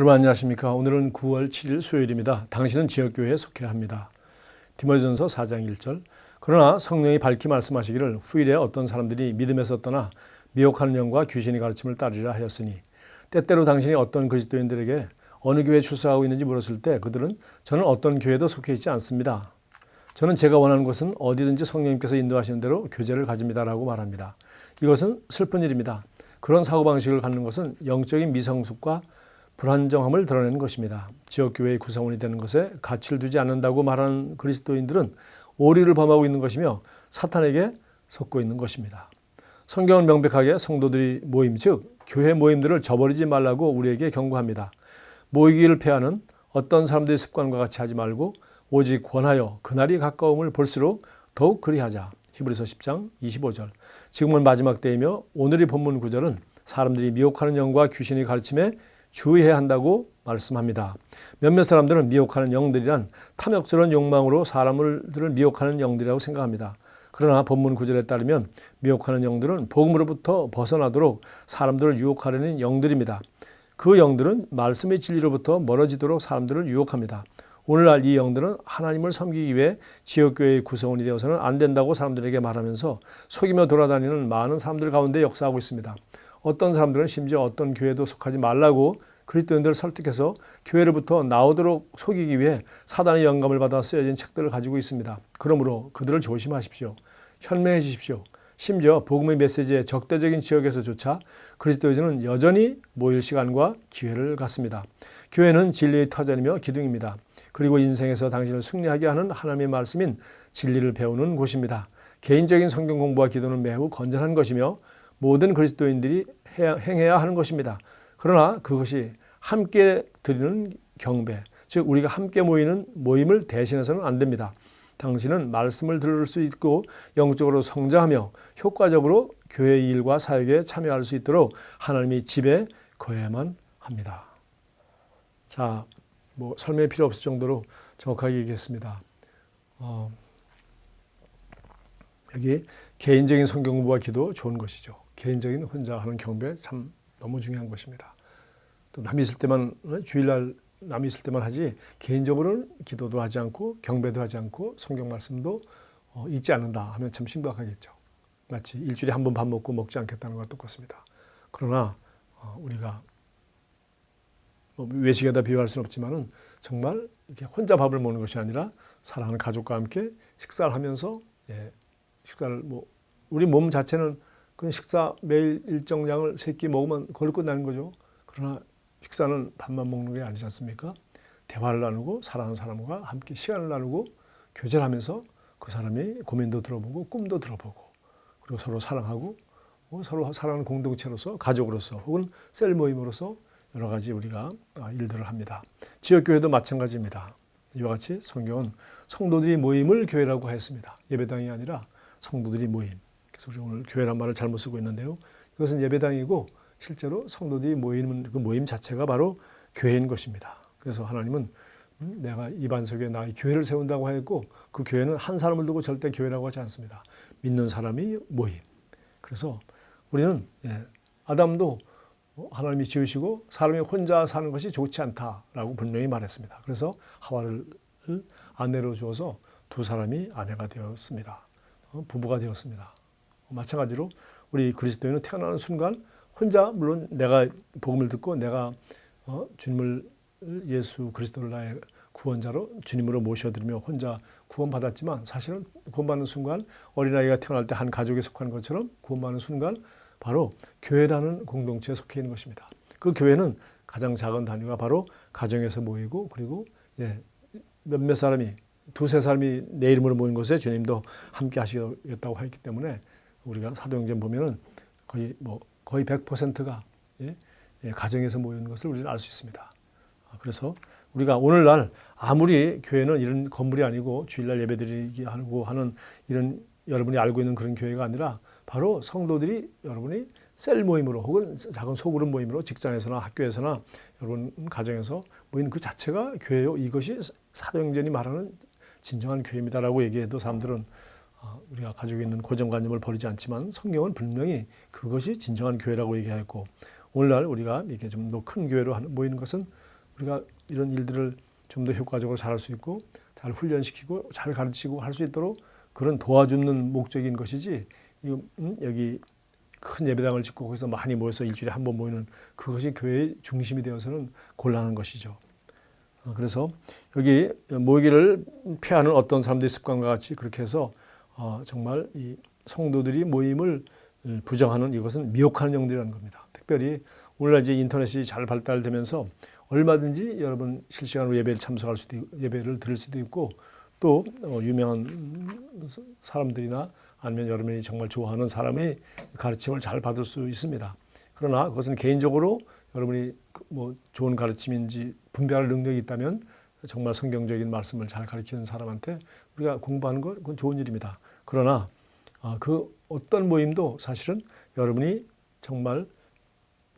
여러분 안녕하십니까? 오늘은 9월 7일 수요일입니다. 당신은 지역교회에 속해야 합니다. 디모데전서 4장 1절. 그러나 성령이 밝히 말씀하시기를 후일에 어떤 사람들이 믿음에서 떠나 미혹하는 영과 귀신이 가르침을 따르리라 하였으니 때때로 당신이 어떤 그리스도인들에게 어느 교회에 출석하고 있는지 물었을 때 그들은 저는 어떤 교회도 속해 있지 않습니다. 저는 제가 원하는 곳은 어디든지 성령님께서 인도하시는 대로 교제를 가집니다라고 말합니다. 이것은 슬픈 일입니다. 그런 사고방식을 갖는 것은 영적인 미성숙과 불안정함을 드러내는 것입니다. 지역교회의 구성원이 되는 것에 가치를 두지 않는다고 말하는 그리스도인들은 오리를 범하고 있는 것이며 사탄에게 속고 있는 것입니다. 성경은 명백하게 성도들이 모임, 즉 교회 모임들을 저버리지 말라고 우리에게 경고합니다. 모이기를 패하는 어떤 사람들의 습관과 같이 하지 말고 오직 권하여 그날이 가까움을 볼수록 더욱 그리하자. 히브리서 10장 25절. 지금은 마지막 때이며 오늘의 본문 구절은 사람들이 미혹하는 영과 귀신이 가르침에 주의해야 한다고 말씀합니다. 몇몇 사람들은 미혹하는 영들이란 탐욕스러운 욕망으로 사람들을 미혹하는 영들이라고 생각합니다. 그러나 본문 구절에 따르면 미혹하는 영들은 복음으로부터 벗어나도록 사람들을 유혹하려는 영들입니다. 그 영들은 말씀의 진리로부터 멀어지도록 사람들을 유혹합니다. 오늘날 이 영들은 하나님을 섬기기 위해 지역교회의 구성원이 되어서는 안 된다고 사람들에게 말하면서 속이며 돌아다니는 많은 사람들 가운데 역사하고 있습니다. 어떤 사람들은 심지어 어떤 교회도 속하지 말라고 그리스도인들을 설득해서 교회로부터 나오도록 속이기 위해 사단의 영감을 받아 쓰여진 책들을 가지고 있습니다. 그러므로 그들을 조심하십시오. 현명해 주십시오. 심지어 복음의 메시지의 적대적인 지역에서조차 그리스도인은 여전히 모일 시간과 기회를 갖습니다. 교회는 진리의 터전이며 기둥입니다. 그리고 인생에서 당신을 승리하게 하는 하나님의 말씀인 진리를 배우는 곳입니다. 개인적인 성경 공부와 기도는 매우 건전한 것이며 모든 그리스도인들이 행해야 하는 것입니다. 그러나 그것이 함께 드리는 경배, 즉 우리가 함께 모이는 모임을 대신해서는 안 됩니다. 당신은 말씀을 들을 수 있고 영적으로 성장하며 효과적으로 교회 일과 사역에 참여할 수 있도록 하나님이 집에 거해야만 합니다. 자, 뭐 설명이 필요 없을 정도로 정확하게 얘기했습니다. 어, 여기 개인적인 성경 공부와 기도 좋은 것이죠. 개인적인 혼자 하는 경배 참 너무 중요한 것입니다. 또 남이 있을 때만 어, 주일날 남이 있을 때만 하지 개인적으로는 기도도 하지 않고 경배도 하지 않고 성경 말씀도 어, 읽지 않는다 하면 참 심각하겠죠. 마치 일주일에 한 번 밥 먹고 먹지 않겠다는 것과 똑같습니다. 그러나 어, 우리가 뭐 외식에다 비유할 수는 없지만은 정말 이렇게 혼자 밥을 먹는 것이 아니라 사랑하는 가족과 함께 식사를 하면서 예, 식사를 뭐 우리 몸 자체는 그 식사 매일 일정량을 세 끼 먹으면 그걸로 끝나는 거죠. 그러나 식사는 밥만 먹는 게 아니지 않습니까? 대화를 나누고 사랑하는 사람과 함께 시간을 나누고 교제를 하면서 그 사람이 고민도 들어보고 꿈도 들어보고 그리고 서로 사랑하고 뭐 서로 사랑하는 공동체로서 가족으로서 혹은 셀 모임으로서 여러 가지 우리가 아, 일들을 합니다. 지역교회도 마찬가지입니다. 이와 같이 성경은 성도들이 모임을 교회라고 하였습니다. 예배당이 아니라 성도들이 모임. 그래서 오늘 교회란 말을 잘못 쓰고 있는데요. 이것은 예배당이고 실제로 성도들이 모이는 그 모임 자체가 바로 교회인 것입니다. 그래서 하나님은 음, 내가 이 반석에 나의 교회를 세운다고 했고 그 교회는 한 사람을 두고 절대 교회라고 하지 않습니다. 믿는 사람이 모임. 그래서 우리는 예, 아담도 하나님이 지으시고 사람이 혼자 사는 것이 좋지 않다라고 분명히 말했습니다. 그래서 하와를 아내로 주어서 두 사람이 아내가 되었습니다. 어, 부부가 되었습니다. 마찬가지로 우리 그리스도인은 태어나는 순간 혼자 물론 내가 복음을 듣고 내가 어, 주님을 예수 그리스도를 나의 구원자로 주님으로 모셔드리며 혼자 구원받았지만 사실은 구원받는 순간 어린아이가 태어날 때 한 가족에 속하는 것처럼 구원받는 순간 바로 교회라는 공동체에 속해 있는 것입니다. 그 교회는 가장 작은 단위가 바로 가정에서 모이고 그리고 예, 몇몇 사람이 두세 사람이 내 이름으로 모인 곳에 주님도 함께 하시겠다고 했기 때문에 우리가 사도행전 보면은 거의 뭐 거의 100%가 예, 예, 가정에서 모이는 것을 우리는 알 수 있습니다. 아, 그래서 우리가 오늘날 아무리 교회는 이런 건물이 아니고 주일날 예배드리기 하고 하는 이런 여러분이 알고 있는 그런 교회가 아니라 바로 성도들이 여러분이 셀 모임으로 혹은 작은 소그룹 모임으로 직장에서나 학교에서나 여러분 가정에서 모이는 그 자체가 교회요. 이것이 사도행전이 말하는 진정한 교회입니다라고 얘기해도 사람들은 아, 우리가 가지고 있는 고정관념을 버리지 않지만 성경은 분명히 그것이 진정한 교회라고 얘기하였고 오늘날 우리가 이렇게 좀 더 큰 교회로 모이는 것은 우리가 이런 일들을 좀 더 효과적으로 잘할 수 있고 잘 훈련시키고 잘 가르치고 할 수 있도록 그런 도와주는 목적인 것이지 음, 여기 큰 예배당을 짓고 거기서 많이 모여서 일주일에 한 번 모이는 그것이 교회의 중심이 되어서는 곤란한 것이죠. 어, 그래서 여기 모이기를 피하는 어떤 사람들의 습관과 같이 그렇게 해서 어, 정말 이 성도들이 모임을 음, 부정하는 이것은 미혹하는 영들이라는 겁니다. 특별히 오늘날 이제 인터넷이 잘 발달되면서 얼마든지 여러분 실시간으로 예배를 참석할 수도 있고, 예배를 들을 수도 있고 또 어, 유명한 음, 사람들이나 아니면 여러분이 정말 좋아하는 사람의 가르침을 잘 받을 수 있습니다. 그러나 그것은 개인적으로 여러분이 그뭐 좋은 가르침인지 분별할 능력이 있다면 정말 성경적인 말씀을 잘 가르치는 사람한테 우리가 공부하는 건 좋은 일입니다. 그러나 아, 그 어떤 모임도 사실은 여러분이 정말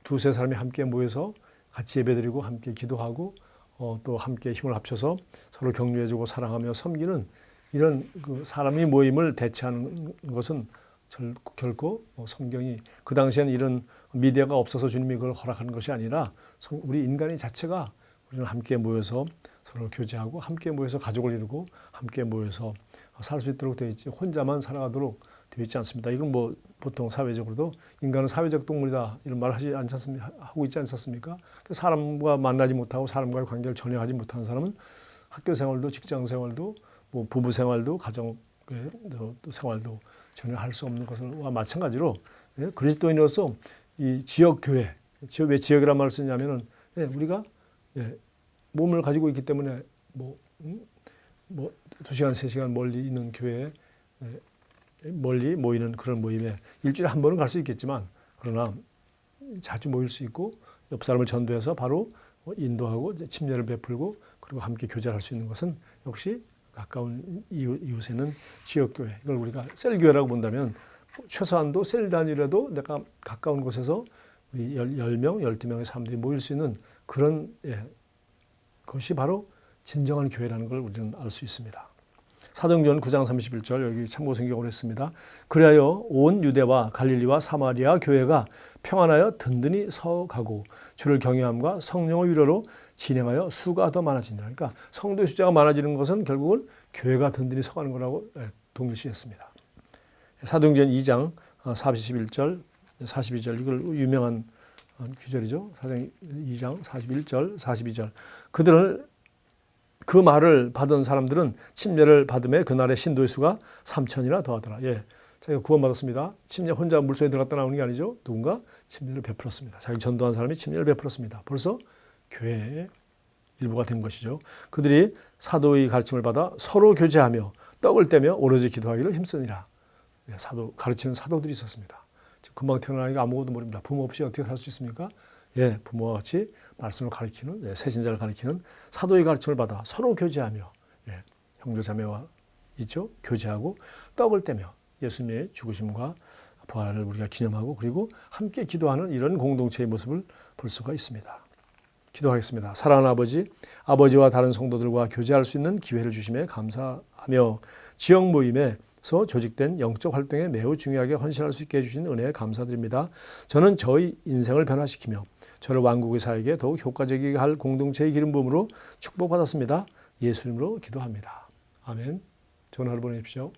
두세 사람이 함께 모여서 같이 예배드리고 함께 기도하고 어, 또 함께 힘을 합쳐서 서로 격려해주고 사랑하며 섬기는 이런 그 사람이 모임을 대체하는 것은 절, 결코 어, 성경이 그 당시에는 이런 미디어가 없어서 주님이 그걸 허락하는 것이 아니라 성, 우리 인간의 자체가 우리는 함께 모여서 서로 교제하고 함께 모여서 가족을 이루고 함께 모여서 살 수 있도록 되어 있지 혼자만 살아가도록 되어 있지 않습니다. 이건 뭐 보통 사회적으로도 인간은 사회적 동물이다 이런 말 하지 않습니까? 하고 있지 않습니까? 그 사람과 만나지 못하고 사람과의 관계를 전혀 하지 못하는 사람은 학교 생활도 직장 생활도 뭐 부부 생활도 가정 또 생활도 전혀 할 수 없는 것과 마찬가지로 예, 그리스도인으로서 이 지역 교회 지역 왜 지역이란 말을 쓰냐면은 예, 우리가 예, 몸을 가지고 있기 때문에 뭐, 음, 뭐두 시간 세 시간 멀리 있는 교회에 예, 멀리 모이는 그런 모임에 일주일에 한 번은 갈 수 있겠지만 그러나 자주 모일 수 있고 옆 사람을 전도해서 바로 인도하고 이제 침례를 베풀고 그리고 함께 교제할 수 있는 것은 역시 가까운 이웃, 이웃에는 지역교회 이걸 우리가 셀교회라고 본다면 최소한도 셀 단위라도 내가 가까운 곳에서 우리 열, 10명, 12명의 사람들이 모일 수 있는 그런 예, 것이 바로 진정한 교회라는 걸 우리는 알 수 있습니다. 사도행전 9장 31절 여기 참고 성경으로 했습니다. 그리하여 온 유대와 갈릴리와 사마리아 교회가 평안하여 든든히 서가고 주를 경외함과 성령의 위로로 진행하여 수가 더 많아진다. 그러니까 성도의 숫자가 많아지는 것은 결국은 교회가 든든히 서가는 거라고 예, 동일시했습니다. 사도행전 2장 41절, 42절 이걸 유명한 규절이죠. 사도행 2장 41절, 42절. 그들은 그 말을 받은 사람들은 침례를 받음에 그날의 신도의 수가 3천이나 더하더라. 예. 자기가 구원받았습니다. 침례 혼자 물속에 들어갔다 나오는 게 아니죠. 누군가 침례를 베풀었습니다. 자기 전도한 사람이 침례를 베풀었습니다. 벌써 교회의 일부가 된 것이죠. 그들이 사도의 가르침을 받아 서로 교제하며 떡을 떼며 오로지 기도하기를 힘쓰니라. 예, 사도 가르치는 사도들이 있었습니다. 금방 태어난 아이가 아무것도 모릅니다. 부모 없이 어떻게 살 수 있습니까? 예, 부모와 같이 말씀을 가르치는 예, 세신자를 가르치는 사도의 가르침을 받아 서로 교제하며 예, 형제자매와 있죠 교제하고 떡을 떼며 예수님의 죽으심과 부활을 우리가 기념하고 그리고 함께 기도하는 이런 공동체의 모습을 볼 수가 있습니다. 기도하겠습니다. 사랑하는 아버지, 아버지와 다른 성도들과 교제할 수 있는 기회를 주심에 감사하며 지역 모임에 서 조직된 영적 활동에 매우 중요하게 헌신할 수 있게 해주신 은혜에 감사드립니다. 저는 저의 인생을 변화시키며 저를 왕국의 사역에 더욱 효과적이게 할 공동체의 기름 부음으로 축복받았습니다. 예수님으로 기도합니다. 아멘. 좋은 하루 보내십시오.